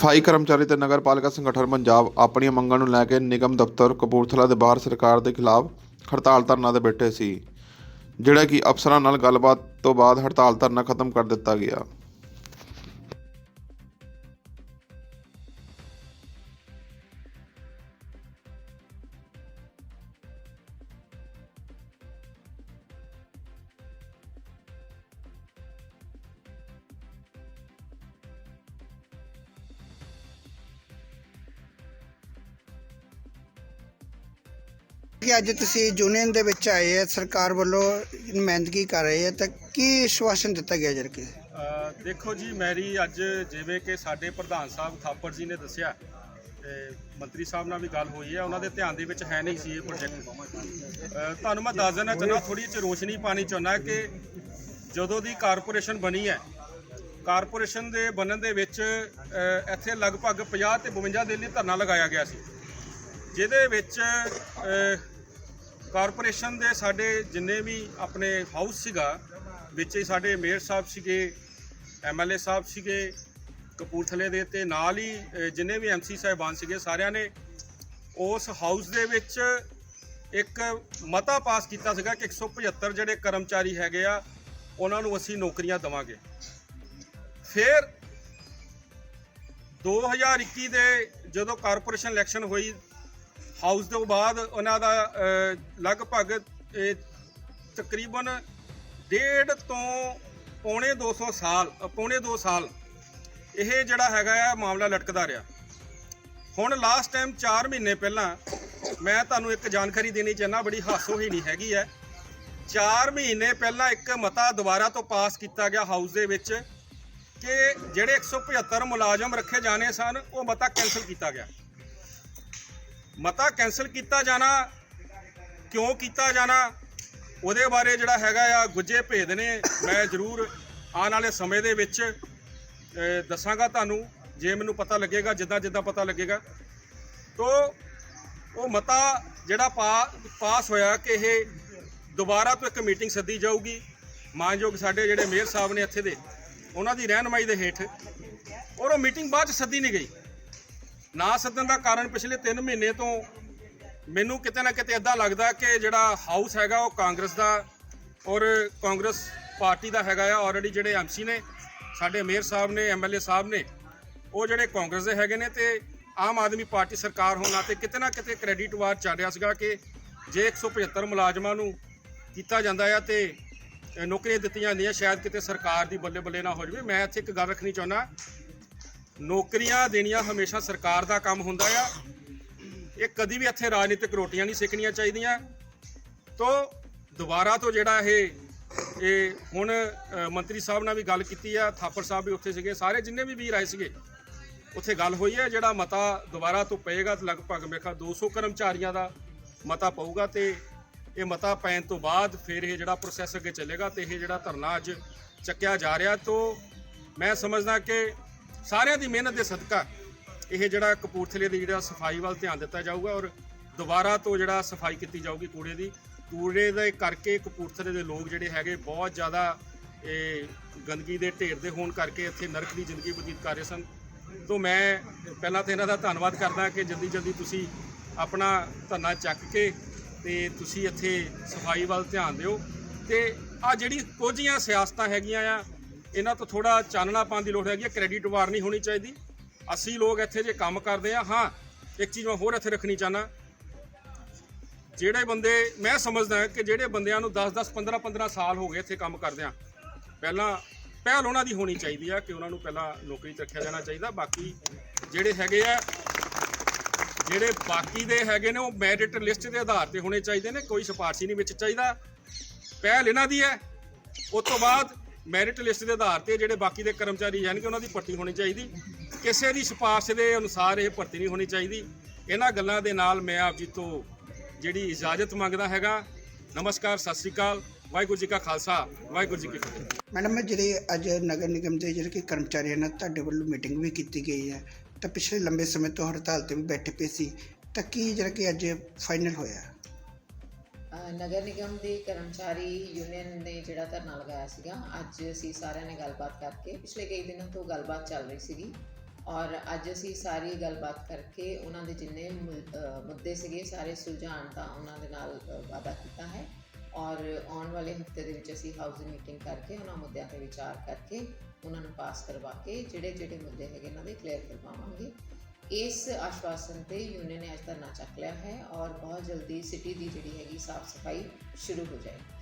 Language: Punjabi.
ਸਫ਼ਾਈ ਕਰਮਚਾਰੀ ਤੇ ਨਗਰਪਾਲਿਕਾ ਸੰਗਠਨ ਪੰਜਾਬ ਆਪਣੀਆਂ ਮੰਗਾਂ ਨੂੰ ਲੈ ਕੇ ਨਿਗਮ ਦਫ਼ਤਰ ਕਪੂਰਥਲਾ ਦੇ ਬਾਹਰ ਸਰਕਾਰ ਦੇ ਖਿਲਾਫ ਹੜਤਾਲ ਧਰਨਾ ਤੇ ਬੈਠੇ ਸੀ, ਜਿਹੜਾ ਕਿ ਅਫਸਰਾਂ ਨਾਲ ਗੱਲਬਾਤ ਤੋਂ ਬਾਅਦ ਹੜਤਾਲ ਧਰਨਾ ਖਤਮ ਕਰ ਦਿੱਤਾ ਗਿਆ। ਕਿ ਅੱਜ ਤੁਸੀਂ ਯੂਨੀਅਨ ਦੇ ਵਿੱਚ ਆਏ ਹੈ ਸਰਕਾਰ ਵੱਲੋਂ ਨੁਮਾਇੰਦਗੀ ਕਰ ਰਹੇ ਹੈ ਤਾਂ ਕੀ ਆਸ਼ਵਾਸਨ ਦਿੱਤਾ ਗਿਆ ਜਰ ਕੇ ਦੇਖੋ ਜੀ ਮੈਰੀ ਅੱਜ ਜਿਵੇਂ ਕਿ ਸਾਡੇ ਪ੍ਰਧਾਨ ਸਾਹਿਬ ਥਾਪਰ ਜੀ ਨੇ ਦੱਸਿਆ ਤੇ ਮੰਤਰੀ ਸਾਹਿਬ ਨਾਲ ਵੀ ਗੱਲ ਹੋਈ ਹੈ ਉਹਨਾਂ ਦੇ ਧਿਆਨ ਦੇ ਵਿੱਚ ਹੈ ਨਹੀਂ ਸੀ ਇਹ ਪ੍ਰੋਜੈਕਟ ਅ, ਤੁਹਾਨੂੰ ਮੈਂ ਦੱਸ ਦੇਣਾ ਚਾਹੁੰਦਾ ਥੋੜੀ ਜਿਹੀ ਰੋਸ਼ਨੀ ਪਾਣੀ ਚਾਹੁੰਦਾ ਕਿ ਜਦੋਂ ਦੀ ਕਾਰਪੋਰੇਸ਼ਨ ਬਣੀ ਹੈ ਕਾਰਪੋਰੇਸ਼ਨ ਦੇ ਬਣਨ ਦੇ ਵਿੱਚ ਇੱਥੇ ਲਗਭਗ 50 ਤੇ 52 ਦਿਨ ਲਈ ਧਰਨਾ ਲਗਾਇਆ ਗਿਆ ਸੀ। ਜਿਹਦੇ ਵਿੱਚ ਕਾਰਪੋਰੇਸ਼ਨ ਦੇ ਸਾਡੇ ਜਿੰਨੇ ਵੀ ਆਪਣੇ ਹਾਊਸ ਸੀਗਾ, ਵਿੱਚ ਹੀ ਸਾਡੇ ਮੇਅਰ ਸਾਹਿਬ ਸੀਗੇ ਐਮਐਲਏ ਸਾਹਿਬ ਸੀਗੇ, ਕਪੂਰਥਲੇ ਦੇ ਤੇ ਨਾਲ ਹੀ ਜਿੰਨੇ ਵੀ ਐਮਸੀ ਸਾਹਿਬਾਨ ਸੀਗੇ, ਸਾਰਿਆਂ ਨੇ ਉਸ ਹਾਊਸ ਦੇ ਵਿੱਚ ਇੱਕ ਮਤਾ ਪਾਸ ਕੀਤਾ ਸੀਗਾ ਕਿ 175 ਜਿਹੜੇ ਕਰਮਚਾਰੀ ਹੈਗੇ ਆ, ਉਹਨਾਂ ਨੂੰ ਅਸੀਂ ਨੌਕਰੀਆਂ ਦੇਵਾਂਗੇ। ਫਿਰ 2021 ਦੇ ਜਦੋਂ ਕਾਰਪੋਰੇਸ਼ਨ ਇਲੈਕਸ਼ਨ ਹੋਈ ਹਾਊਸ ਤੋਂ ਬਾਅਦ ਉਹਨਾਂ ਦਾ ਲਗਭਗ ਤਕਰੀਬਨ ਡੇਢ ਤੋਂ ਪੌਣੇ 200 ਸਾਲ ਪੌਣੇ 2 ਸਾਲ ਇਹ ਜਿਹੜਾ ਹੈਗਾ ਆ ਮਾਮਲਾ ਲਟਕਦਾ ਰਿਹਾ। ਹੁਣ ਲਾਸਟ ਟਾਈਮ 4 ਮਹੀਨੇ ਪਹਿਲਾਂ ਮੈਂ ਤੁਹਾਨੂੰ ਇੱਕ ਜਾਣਕਾਰੀ ਦੇਣੀ ਚਾਹੁੰਦਾ, ਬੜੀ ਹਾਸੋ ਹੀ ਨਹੀਂ ਹੈਗੀ ਹੈ 4 ਮਹੀਨੇ ਪਹਿਲਾਂ ਇੱਕ ਮਤਾ ਦੁਬਾਰਾ ਤੋਂ ਪਾਸ ਕੀਤਾ ਗਿਆ ਹਾਊਸ ਦੇ ਵਿੱਚ ਕਿ ਜਿਹੜੇ 175 ਮੁਲਾਜ਼ਮ ਰੱਖੇ ਜਾਣੇ ਸਨ, ਉਹ ਮਤਾ ਕੈਨਸਲ ਕੀਤਾ ਗਿਆ। ਮਤਾ ਕੈਨਸਲ ਕੀਤਾ ਜਾਣਾ, ਕਿਉਂ ਕੀਤਾ ਜਾਣਾ, ਉਹਦੇ ਬਾਰੇ ਜਿਹੜਾ ਹੈਗਾ ਆ ਗੁੱਜੇ ਭੇਦ ਨੇ। ਮੈਂ ਜ਼ਰੂਰ ਆਉਣ ਵਾਲੇ ਸਮੇਂ ਦੇ ਵਿੱਚ ਦੱਸਾਂਗਾ ਤੁਹਾਨੂੰ, ਜੇ ਮੈਨੂੰ ਪਤਾ ਲੱਗੇਗਾ, ਜਿੱਦਾਂ ਜਿੱਦਾਂ ਪਤਾ ਲੱਗੇਗਾ। ਤੋ, ਉਹ ਮਤਾ ਜਿਹੜਾ ਪਾ- ਪਾਸ ਹੋਇਆ ਕਿ ਇਹ ਦੁਬਾਰਾ ਤੋਂ ਇੱਕ ਮੀਟਿੰਗ ਸੱਦੀ ਜਾਊਗੀ, ਮਾਨਯੋਗ ਸਾਡੇ ਜਿਹੜੇ ਮੇਅਰ ਸਾਹਿਬ ਨੇ ਇੱਥੇ ਦੇ, ਉਹਨਾਂ ਦੀ ਰਹਿਨਮਾਈ ਦੇ ਹੇਠ, ਔਰ ਉਹ ਮੀਟਿੰਗ ਬਾਅਦ ਚ ਸੱਦੀ ਨਹੀਂ ਗਈ। ਨਾ ਸੱਦਣ ਦਾ ਕਾਰਨ ਪਿਛਲੇ 3 ਮਹੀਨੇ ਤੋਂ ਮੈਨੂੰ ਕਿਤੇ ਨਾ ਕਿਤੇ ਇਦਾਂ ਲੱਗਦਾ ਕਿ ਜਿਹੜਾ ਹਾਊਸ ਹੈਗਾ ਉਹ ਕਾਂਗਰਸ ਦਾ ਔਰ ਕਾਂਗਰਸ ਪਾਰਟੀ ਦਾ ਹੈਗਾ ਆ। ਆਲਰੇਡੀ ਜਿਹੜੇ ਐਮਸੀ ਨੇ, ਸਾਡੇ ਮੇਅਰ ਸਾਹਿਬ ਨੇ ਐਮਐਲਏ ਸਾਹਿਬ ਨੇ, ਉਹ ਜਿਹੜੇ ਕਾਂਗਰਸ ਦੇ ਹੈਗੇ ਨੇ ਤੇ ਆਮ ਆਦਮੀ ਪਾਰਟੀ ਸਰਕਾਰ ਹੋਣ ਨਾਤੇ ਕਿਤੇ ਨਾ ਕਿਤੇ ਕ੍ਰੈਡਿਟ ਵਾਰ ਚੱਲ ਰਿਹਾ ਸੀਗਾ ਕਿ ਜੇ 175 ਮੁਲਾਜ਼ਮਾਂ ਨੂੰ ਕੀਤਾ ਜਾਂਦਾ ਆ ਤੇ ਨੌਕਰੀਆਂ ਦਿੱਤੀਆਂ ਜਾਂਦੀਆਂ, ਸ਼ਾਇਦ ਕਿਤੇ ਸਰਕਾਰ ਦੀ ਬੱਲੇ ਬੱਲੇ ਨਾ ਹੋ ਜਾਵੇ। ਮੈਂ ਇੱਥੇ ਇੱਕ ਗੱਲ ਰੱਖਣੀ ਚਾਹੁੰਦਾ ਨੌਕਰੀਆਂ ਦੇਣੀਆਂ ਹਮੇਸ਼ਾ ਸਰਕਾਰ ਦਾ ਕੰਮ ਹੁੰਦਾ ਆ। ਇਹ ਕਦੀ ਵੀ ਇੱਥੇ ਰਾਜਨੀਤਿਕ ਰੋਟੀਆਂ ਨਹੀਂ ਸਿੱਕਣੀਆਂ ਚਾਹੀਦੀਆਂ। ਤੋਂ ਦੁਬਾਰਾ ਤੋਂ ਜਿਹੜਾ ਇਹ ਇਹ ਹੁਣ ਮੰਤਰੀ ਸਾਹਿਬ ਨਾਲ ਵੀ ਗੱਲ ਕੀਤੀ ਆ, ਥਾਪਰ ਸਾਹਿਬ ਵੀ ਉੱਥੇ ਸੀਗੇ, ਸਾਰੇ ਜਿੰਨੇ ਵੀ ਵੀਰ ਆਏ ਸੀਗੇ, ਉੱਥੇ ਗੱਲ ਹੋਈ ਹੈ ਜਿਹੜਾ ਮਤਾ ਦੁਬਾਰਾ ਤੋਂ ਪਏਗਾ ਤੇ ਲਗਭਗ ਮੇਰੇ ਖਿਆਲ 200 ਕਰਮਚਾਰੀਆਂ ਦਾ ਮਤਾ ਪਊਗਾ ਤੇ ਇਹ ਮਤਾ ਪੈਣ ਤੋਂ ਬਾਅਦ ਫਿਰ ਇਹ ਜਿਹੜਾ ਪ੍ਰੋਸੈਸ ਅੱਗੇ ਚੱਲੇਗਾ ਤੇ ਇਹ ਜਿਹੜਾ ਧਰਨਾ ਅੱਜ ਚੱਕਿਆ ਜਾ ਰਿਹਾ। ਤੋਂ ਮੈਂ ਸਮਝਦਾ ਕਿ ਸਾਰਿਆਂ ਦੀ ਮਿਹਨਤ ਦੇ ਸਦਕਾ ਇਹ ਜਿਹੜਾ ਕਪੂਰਥਲੇ ਦੀ ਜਿਹੜਾ ਸਫ਼ਾਈ ਵੱਲ ਧਿਆਨ ਦਿੱਤਾ ਜਾਊਗਾ ਔਰ ਦੁਬਾਰਾ ਤੋਂ ਜਿਹੜਾ ਸਫ਼ਾਈ ਕੀਤੀ ਜਾਊਗੀ ਕੂੜੇ ਦੀ, ਕੂੜੇ ਦੇ ਕਰਕੇ ਕਪੂਰਥਲੇ ਦੇ ਲੋਕ ਜਿਹੜੇ ਹੈਗੇ ਬਹੁਤ ਜ਼ਿਆਦਾ ਇਹ ਗੰਦਗੀ ਦੇ ਢੇਰ ਦੇ ਹੋਣ ਕਰਕੇ ਇੱਥੇ ਨਰਕ ਦੀ ਜ਼ਿੰਦਗੀ ਬਤੀਤ ਕਰ ਰਹੇ ਸਨ। ਤੋਂ ਮੈਂ ਪਹਿਲਾਂ ਤਾਂ ਇਹਨਾਂ ਦਾ ਧੰਨਵਾਦ ਕਰਦਾ ਕਿ ਜਲਦੀ ਜਲਦੀ ਤੁਸੀਂ ਆਪਣਾ ਧਰਨਾ ਚੱਕ ਕੇ ਤੇ ਤੁਸੀਂ ਇੱਥੇ ਸਫ਼ਾਈ ਵੱਲ ਧਿਆਨ ਦਿਓ। ਤੇ ਆ ਜਿਹੜੀ ਕੁਝੀਆਂ ਸਿਆਸਤਾਂ ਹੈਗੀਆਂ ਆ ਇਹਨਾਂ ਤੋਂ ਥੋੜਾ ਚਾਨਣਾ ਪਾਉਣ ਦੀ ਲੋੜ ਹੈਗੀ ਹੈ ਕ੍ਰੈਡਿਟ ਵਾਰ ਨਹੀਂ ਹੋਣੀ ਚਾਹੀਦੀ। ਅਸੀਂ ਲੋਕ ਇੱਥੇ ਜੇ ਕੰਮ ਕਰਦੇ ਆ ਹਾਂ, ਇੱਕ ਚੀਜ਼ ਮੈਂ ਹੋਰ ਇੱਥੇ ਰੱਖਣੀ ਚਾਹਨਾ ਜਿਹੜੇ ਬੰਦੇ, ਮੈਂ ਸਮਝਦਾ ਕਿ ਜਿਹੜੇ ਬੰਦਿਆਂ ਨੂੰ 10 10 15 15 ਸਾਲ ਹੋ ਗਏ ਇੱਥੇ ਕੰਮ ਕਰਦੇ ਕਰਦਿਆਂ ਪਹਿਲਾਂ ਪਹਿਲ ਉਹਨਾਂ ਦੀ ਹੋਣੀ ਚਾਹੀਦੀ ਆ ਕਿ ਉਹਨਾਂ ਨੂੰ ਪਹਿਲਾਂ ਨੌਕਰੀ 'ਚ ਰੱਖਿਆ ਜਾਣਾ ਚਾਹੀਦਾ। ਬਾਕੀ ਜਿਹੜੇ ਹੈਗੇ ਆ, ਜਿਹੜੇ ਬਾਕੀ ਦੇ ਹੈਗੇ ਨੇ, ਉਹ ਮੈਰਿਟ ਲਿਸਟ ਦੇ ਆਧਾਰ ਤੇ ਹੋਣੇ ਚਾਹੀਦੇ ਨੇ, ਕੋਈ ਸਿਫਾਰਸ਼ੀ ਨਹੀਂ ਵਿੱਚ ਚਾਹੀਦਾ। ਪਹਿਲ ਇਹਨਾਂ ਦੀ ਹੈ। ਉਸ ਤੋਂ ਬਾਅਦ ਮੈਰਿਟ ਲਿਸਟ ਦੇ ਆਧਾਰ ਤੇ ਜਿਹੜੇ ਬਾਕੀ ਦੇ ਕਰਮਚਾਰੀ ਯਾਨੀ ਉਹਨਾਂ ਦੀ ਭਰਤੀ ਹੋਣੀ ਚਾਹੀਦੀ। ਕਿਸੇ ਦੀ ਸਿਫਾਰਿਸ਼ ਦੇ ਅਨੁਸਾਰ ਇਹ ਭਰਤੀ ਨਹੀਂ ਹੋਣੀ ਚਾਹੀਦੀ। ਇਹਨਾਂ ਗੱਲਾਂ ਦੇ ਨਾਲ ਮੈਂ ਆਪ ਜੀ ਤੋਂ ਜਿਹੜੀ ਇਜਾਜ਼ਤ ਮੰਗਦਾ ਹੈਗਾ। ਨਮਸਕਾਰ, ਸਤਿ ਸ੍ਰੀ ਅਕਾਲ। ਵਾਹਿਗੁਰੂ ਜੀ ਕਾ ਖਾਲਸਾ, ਵਾਹਿਗੁਰੂ ਜੀ ਕੀ ਫਤਿਹ। ਮੈਡਮ ਜਿਹੜੇ ਅੱਜ ਨਗਰ ਨਿਗਮ ਦੇ ਜਿਹੜੇ ਕਿ ਕਰਮਚਾਰੀਆਂ ਨਾਲ ਤੁਹਾਡੇ ਵੱਲੋਂ ਮੀਟਿੰਗ ਵੀ ਕੀਤੀ ਗਈ ਹੈ। ਤਾਂ ਪਿਛਲੇ ਲੰਬੇ ਸਮੇਂ ਤੋਂ ਹੜਤਾਲ ਤੇ ਵੀ ਬੈਠੇ ਪਏ ਸੀ। ਤਾਂ ਕੀ ਜਿਹੜਾ ਕਿ ਅੱਜ ਫਾਈਨਲ ਹੋਇਆ? ਨਗਰ ਨਿਗਮ ਦੇ ਕਰਮਚਾਰੀ ਯੂਨੀਅਨ ਨੇ ਜਿਹੜਾ ਧਰਨਾ ਲਗਾਇਆ ਸੀਗਾ, ਅੱਜ ਅਸੀਂ ਸਾਰਿਆਂ ਨੇ ਗੱਲਬਾਤ ਕਰਕੇ, ਪਿਛਲੇ ਕਈ ਦਿਨਾਂ ਤੋਂ ਗੱਲਬਾਤ ਚੱਲ ਰਹੀ ਸੀਗੀ ਔਰ ਅੱਜ ਅਸੀਂ ਸਾਰੀ ਗੱਲਬਾਤ ਕਰਕੇ ਉਹਨਾਂ ਦੇ ਜਿੰਨੇ ਮੁ- ਮੁੱਦੇ ਸੀਗੇ, ਸਾਰੇ ਸੁਲਝਾਉਣ ਦਾ ਉਹਨਾਂ ਦੇ ਨਾਲ ਵਾਅਦਾ ਕੀਤਾ ਹੈ ਔਰ ਆਉਣ ਵਾਲੇ ਹਫ਼ਤੇ ਦੇ ਵਿੱਚ ਅਸੀਂ ਹਾਊਸ ਮੀਟਿੰਗ ਕਰਕੇ ਉਹਨਾਂ ਮੁੱਦਿਆਂ ਤੇ ਵਿਚਾਰ ਕਰਕੇ ਉਹਨਾਂ ਨੂੰ ਪਾਸ ਕਰਵਾ ਕੇ ਜਿਹੜੇ ਜਿਹੜੇ ਮੁੱਦੇ ਹੈਗੇ ਉਹਨਾਂ ਦੇ ਕਲੀਅਰ ਕਰਵਾਵਾਂਗੇ। ਇਸ ਆਸ਼ਵਾਸਨ ਤੇ ਯੂਨੀਅਨ ਨੇ ਅੱਜ ਧਰਨਾ ਚੱਕ ਲਿਆ ਹੈ ਔਰ ਬਹੁਤ ਜਲਦੀ ਸਿਟੀ ਦੀ ਜਿਹੜੀ ਹੈਗੀ ਸਾਫ਼ ਸਫ਼ਾਈ ਸ਼ੁਰੂ ਹੋ ਜਾਏਗੀ।